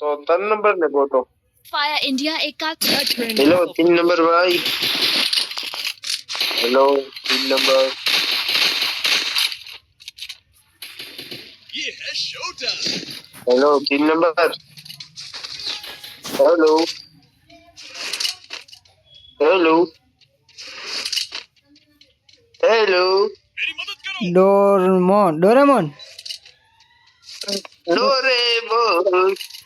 तो तीन नंबर ने बोलो फायर इंडिया एक का हेलो तीन नंबर भाई। हेलो तीन नंबर। ये है शो टाइम हेलो तीन नंबर। हेलो। हेलो। हेलो। मेरी मदद करो। Doraemon Doraemon. डोरेमोन।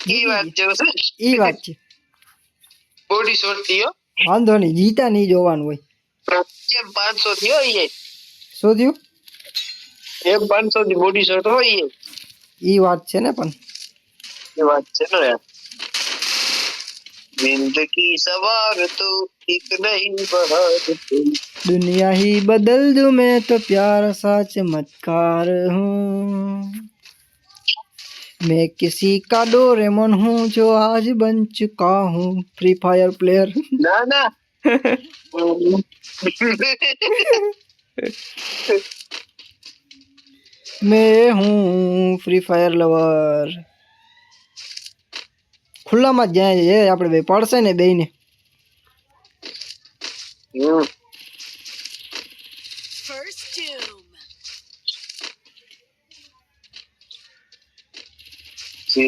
ઈ વાત જો ઈ વાત છે બોડી શોટ થયો વાંધો નહીં જીતા નહીં જોવાનું હોય એમ પાંચસો થયો એ શું થયું એમ પાંચસો ની બોડી શોટ હોય એ. ઈ વાત છે ને પણ એ વાત છે ને યાર जिंदगी सवार तो एक नहीं बहार तो दुनिया ही बदल दूं मैं तो प्यार सा चमत्कार हूँ मैं किसी का डोरेमोन हूँ जो आज बन चुका हूँ फ्री फायर प्लेयर ना ना मैं हूँ ફ્રી ફાયર લવર ખુલ્લામાં જ જાય છે આપણે બે પડશે ને બેયને हम्म,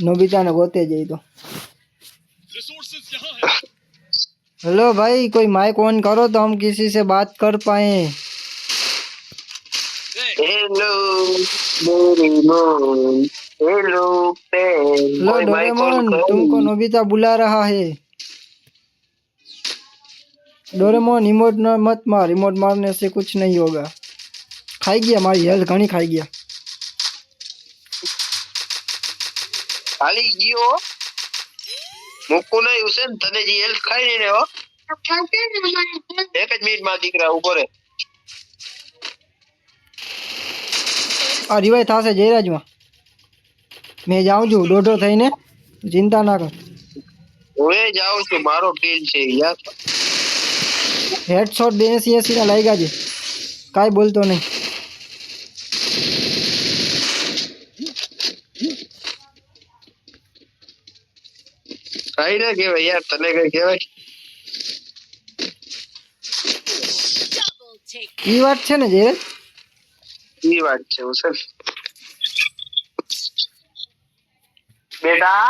નોબિતાને ગોતે જઈ તો रिसोर्सेज यहाँ है हेलो भाई कोई माइक ऑन करो तो हम किसी से बात कर पाए hello Doraemon hello pen hello Doraemon तुमको नोबिता बुला रहा है डोरेमोन रिमोट न मत मार रिमोट मारने से कुछ नहीं होगा खाई गया हमारी हेल्थ घनी खाई गया હાલી ગયો મૂકું નહીં હુસેન તને જે હેલ્થ ખાઈ ને હો એક જ મિનિટ માં દીકરા ઉભો રે આ રિવાય થશે જયરાજમાં મેં જાઉં છું દોઢો થઈને ચિંતા ના કર હું એ જાઉં છું મારો કિલ છે યાર હેડશોટ બે એસી એસી ના લાગ્યા છે કાંઈ બોલતો નહીં ભાઈ ના કેવાય યાર તને કઈ કેવાય ઈ વાત છે ને જે? ઈ વાત છે હુસેન બેટા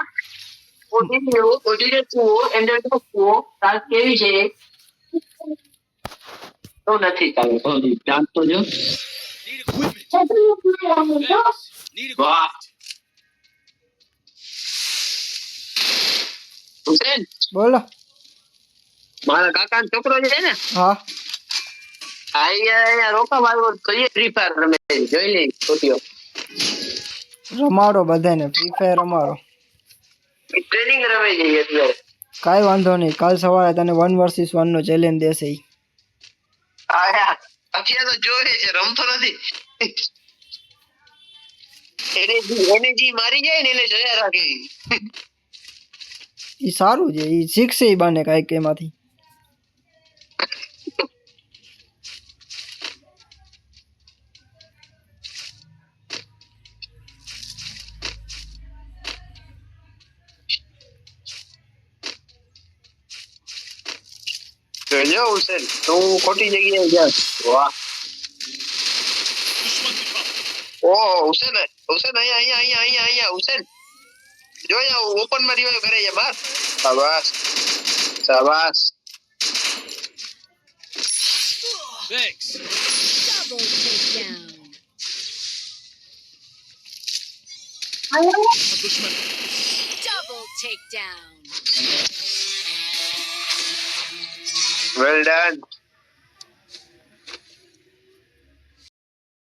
ઓડી ઓડી જે તું એન્ડ તો કો કાલ કેવી છે? તો નથી ચાલુ ઓડી જાન તો જો નીડ ઇક્વિપમેન્ટ વાહ. બોલો. મારા કાકા છોકરો છે ને? હા. રમાડો બધાને ફ્રી ફાયર રમાડો. ટ્રેનિંગ રમે છે અત્યારે. વાંધો નહીં. કાલ સવારે તને વન વર્સિસ વનનો ચેલેન્જ દેશે ઈ. અત્યારે તો જોવે છે રમતો નથી. એને જે- એને જે મારી જાય ને એને જોયા રાખે એ સારું છે એ શીખશે એ બાને કાંઈક એમાંથી જો હુસેન તું ખોટી જગ્યાએ જાસ વાહ ઓ હુસેન હુસેન અહીંયા અહીંયા અહીંયા અહીંયા હુસેન જોયા ઓપનમાં રિવાઈવ કરે છે બસ શાબાશ શાબાશ Thanks. Double takedown. Double takedown. Well done.